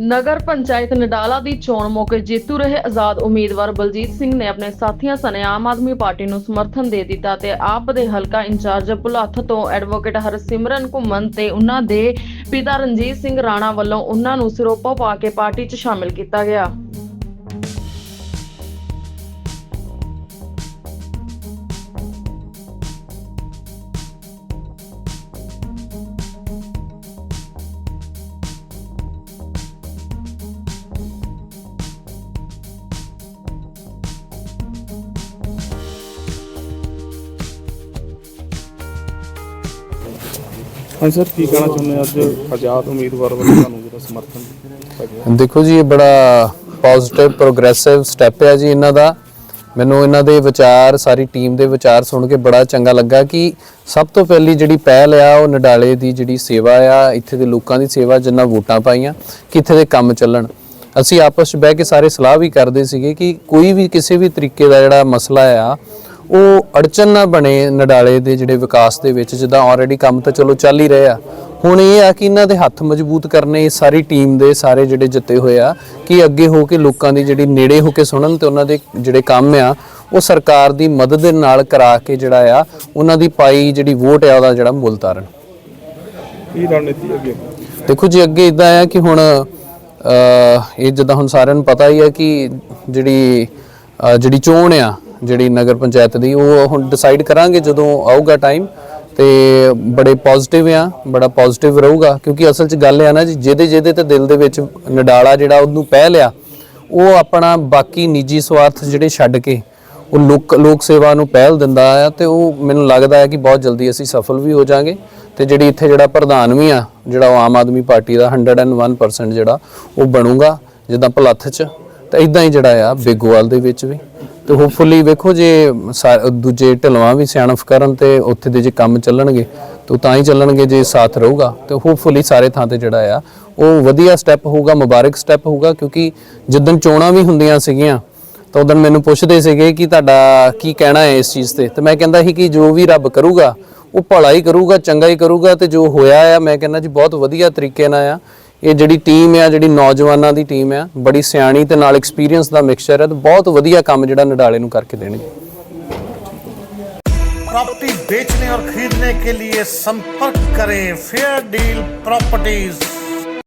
ਨਗਰ ਪੰਚਾਇਤ ਨਡਾਲਾ ਦੀ ਚੋਣ ਮੌਕੇ ਜੇਤੂ ਰਹੇ ਆਜ਼ਾਦ ਉਮੀਦਵਾਰ ਬਲਜੀਤ ਸਿੰਘ ਨੇ ਆਪਣੇ ਸਾਥੀਆਂ ਸਣੇ ਆਮ ਆਦਮੀ ਪਾਰਟੀ ਨੂੰ ਸਮਰਥਨ ਦੇ ਦਿੱਤਾ ਤੇ ਆਪ ਦੇ ਹਲਕਾ ਇੰਚਾਰਜ ਭੁਲੱਥ ਤੋਂ ਐਡਵੋਕੇਟ ਹਰਸਿਮਰਨ ਘੁੰਮਣ ਤੇ ਉਹਨਾਂ ਦੇ ਪਿਤਾ ਰਣਜੀਤ ਸਿੰਘ ਰਾਣਾ ਵੱਲੋਂ ਉਹਨਾਂ ਨੂੰ ਸਿਰੋਪਾ ਪਾ ਕੇ ਪਾਰਟੀ 'ਚ ਸ਼ਾਮਿਲ ਕੀਤਾ ਗਿਆ। ਹਾਂਜੀ ਸਰ, ਕੀ ਕਹਿਣਾ ਚਾਹੁੰਦੇ ਹੋ? ਅੱਜ ਆਜ਼ਾਦ ਉਮੀਦਵਾਰ ਵੱਲੋਂ ਤੁਹਾਨੂੰ ਜਿਹੜਾ ਸਮਰਥਨ ਦੇਖੋ ਜੀ, ਇਹ ਬੜਾ ਪੋਜ਼ਿਟਿਵ ਪ੍ਰੋਗਰੈਸਿਵ ਸਟੈਪ ਹੈ ਜੀ ਇਹਨਾਂ ਦਾ। ਮੈਨੂੰ ਇਹਨਾਂ ਦੇ ਵਿਚਾਰ, ਸਾਰੀ ਟੀਮ ਦੇ ਵਿਚਾਰ ਸੁਣ ਕੇ ਬੜਾ ਚੰਗਾ ਲੱਗਾ ਕਿ ਸਭ ਤੋਂ ਪਹਿਲੀ ਜਿਹੜੀ ਪਹਿਲ ਆ, ਉਹ ਨਡਾਲੇ ਦੀ ਜਿਹੜੀ ਸੇਵਾ ਆ, ਇੱਥੇ ਦੇ ਲੋਕਾਂ ਦੀ ਸੇਵਾ ਜਿੰਨਾ ਵੋਟਾਂ ਪਾਈਆਂ ਕਿ ਇੱਥੇ ਦੇ ਕੰਮ ਚੱਲਣ। ਅਸੀਂ ਆਪਸ ਵਿੱਚ ਬਹਿ ਕੇ ਸਾਰੇ ਸਲਾਹ ਵੀ ਕਰਦੇ ਸੀਗੇ ਕਿ ਕੋਈ ਵੀ ਕਿਸੇ ਵੀ ਤਰੀਕੇ ਦਾ ਜਿਹੜਾ ਮਸਲਾ ਆ ਉਹ ਅੜਚਨ ਨਾ ਬਣੇ ਨਡਾਲੇ ਦੇ ਜਿਹੜੇ ਵਿਕਾਸ ਦੇ ਵਿੱਚ ਜਿੱਦਾਂ ਆਲਰੇਡੀ ਕੰਮ ਤਾਂ ਚਲੋ ਚੱਲ ਹੀ ਰਹੇ ਆ। ਹੁਣ ਇਹ ਆ ਕਿ ਇਹਨਾਂ ਦੇ ਹੱਥ ਮਜ਼ਬੂਤ ਕਰਨੇ ਸਾਰੀ ਟੀਮ ਦੇ ਸਾਰੇ ਜਿਹੜੇ ਜਿੱਤੇ ਹੋਏ ਆ ਕਿ ਅੱਗੇ ਹੋ ਕੇ ਲੋਕਾਂ ਦੀ ਜਿਹੜੀ ਨੇੜੇ ਹੋ ਕੇ ਸੁਣਨ ਤੇ ਉਹਨਾਂ ਦੇ ਜਿਹੜੇ ਕੰਮ ਆ ਉਹ ਸਰਕਾਰ ਦੀ ਮਦਦ ਦੇ ਨਾਲ ਕਰਾ ਕੇ ਜਿਹੜਾ ਆ ਉਹਨਾਂ ਦੀ ਪਾਈ ਜਿਹੜੀ ਵੋਟ ਆ ਉਹਦਾ ਜਿਹੜਾ ਮੁੱਲ ਤਾਰਨ। ਕੀ ਰਣਨੀਤੀ ਅੱਗੇ? ਦੇਖੋ ਜੀ ਅੱਗੇ ਇਦਾਂ ਆ ਕਿ ਹੁਣ ਇਹ ਜਿੱਦਾਂ ਹੁਣ ਸਾਰਿਆਂ ਨੂੰ ਪਤਾ ਹੀ ਹੈ ਕਿ ਜਿਹੜੀ ਜਿਹੜੀ ਚੋਣ ਆ ਜਿਹੜੀ ਨਗਰ ਪੰਚਾਇਤ ਦੀ, ਉਹ ਹੁਣ ਡਿਸਾਈਡ ਕਰਾਂਗੇ ਜਦੋਂ ਆਊਗਾ ਟਾਈਮ ਤੇ ਬੜੇ ਪੋਜ਼ਿਟਿਵ ਆ, ਬੜਾ ਪੋਜ਼ਿਟਿਵ ਰਹੂਗਾ, ਕਿਉਂਕਿ ਅਸਲ 'ਚ ਗੱਲ ਆ ਨਾ ਜੀ, ਜਿਹਦੇ ਜਿਹਦੇ ਤੇ ਦਿਲ ਦੇ ਵਿੱਚ ਨਡਾਲਾ ਜਿਹੜਾ ਉਹਨੂੰ ਪਹਿ ਲਿਆ, ਉਹ ਆਪਣਾ ਬਾਕੀ ਨਿੱਜੀ ਸਵਾਰਥ ਜਿਹੜੇ ਛੱਡ ਕੇ, ਉਹ ਲੋਕ ਲੋਕ ਸੇਵਾ ਨੂੰ ਪਹਿਲ ਦਿੰਦਾ ਆ ਤੇ ਉਹ ਮੈਨੂੰ ਲੱਗਦਾ ਹੈ ਕਿ ਬਹੁਤ ਜਲਦੀ ਅਸੀਂ ਸਫਲ ਵੀ ਹੋ ਜਾਾਂਗੇ ਤੇ ਜਿਹੜੀ ਇੱਥੇ ਜਿਹੜਾ ਪ੍ਰਧਾਨ ਵੀ ਆ, ਜਿਹੜਾ ਉਹ ਆਮ ਆਦਮੀ ਪਾਰਟੀ ਦਾ 101% ਜਿਹੜਾ, ਉਹ ਬਣੂਗਾ ਜਿੱਦਾਂ ਭਲੱਥ 'ਚ, ਤੇ ਇਦਾਂ ਹੀ ਜਿਹੜਾ ਆ, ਬੇਗੋਵਾਲ ਦੇ ਵਿੱਚ ਵੀ। ਤੇ ਹੋਪਫੁਲੀ ਵੇਖੋ ਜੇ ਦੂਜੇ ਢਲਵਾਂ ਵੀ ਸਿਆਣਪ ਕਰਨ ਤੇ ਉੱਥੇ ਦੇ ਜੇ ਕੰਮ ਚੱਲਣਗੇ, ਤਾਂ ਤਾਂ ਹੀ ਚੱਲਣਗੇ ਜੇ ਸਾਥ ਰਹੂਗਾ। ਤੇ ਹੋਪਫੁਲੀ ਸਾਰੇ ਥਾਂ ਤੇ ਜਿਹੜਾ ਆ, ਉਹ ਵਧੀਆ ਸਟੈਪ ਹੋਊਗਾ, ਮੁਬਾਰਕ ਸਟੈਪ ਹੋਊਗਾ, ਕਿਉਂਕਿ ਜਿੱਦਣ ਚੋਣਾਂ ਵੀ ਹੁੰਦੀਆਂ ਸੀਗੀਆਂ, ਤਾਂ ਉਦੋਂ ਮੈਨੂੰ ਪੁੱਛਦੇ ਸੀਗੇ ਕਿ ਤੁਹਾਡਾ ਕੀ ਕਹਿਣਾ ਹੈ ਇਸ ਚੀਜ਼ ਤੇ। ਤੇ ਮੈਂ ਕਹਿੰਦਾ ਸੀ ਕਿ ਜੋ ਵੀ ਰੱਬ ਕਰੂਗਾ, ਉਹ ਭਲਾ ਹੀ ਕਰੂਗਾ, ਚੰਗਾ ਹੀ ਕਰੂਗਾ, ਤੇ ਜੋ ਹੋਇਆ ਆ, ਮੈਂ ਕਹਿੰਦਾ ਜੀ ਬਹੁਤ ਵਧੀਆ ਤਰੀਕੇ ਨਾਲ ਆ। ਇਹ ਜਿਹੜੀ ਟੀਮ ਆ ਜਿਹੜੀ ਨੌਜਵਾਨਾਂ ਦੀ ਟੀਮ ਆ ਬੜੀ ਸਿਆਣੀ ਤੇ ਨਾਲ ਐਕਸਪੀਰੀਅੰਸ ਦਾ ਮਿਕਸਚਰ ਹੈ ਤੇ ਬਹੁਤ ਵਧੀਆ ਕੰਮ ਜਿਹੜਾ ਨਡਾਲੇ ਨੂੰ ਕਰਕੇ ਦੇਣਗੇ प्रॉपर्टी बेचने और खरीदने के लिए संपर्क करें फेयर डील प्रॉपर्टीज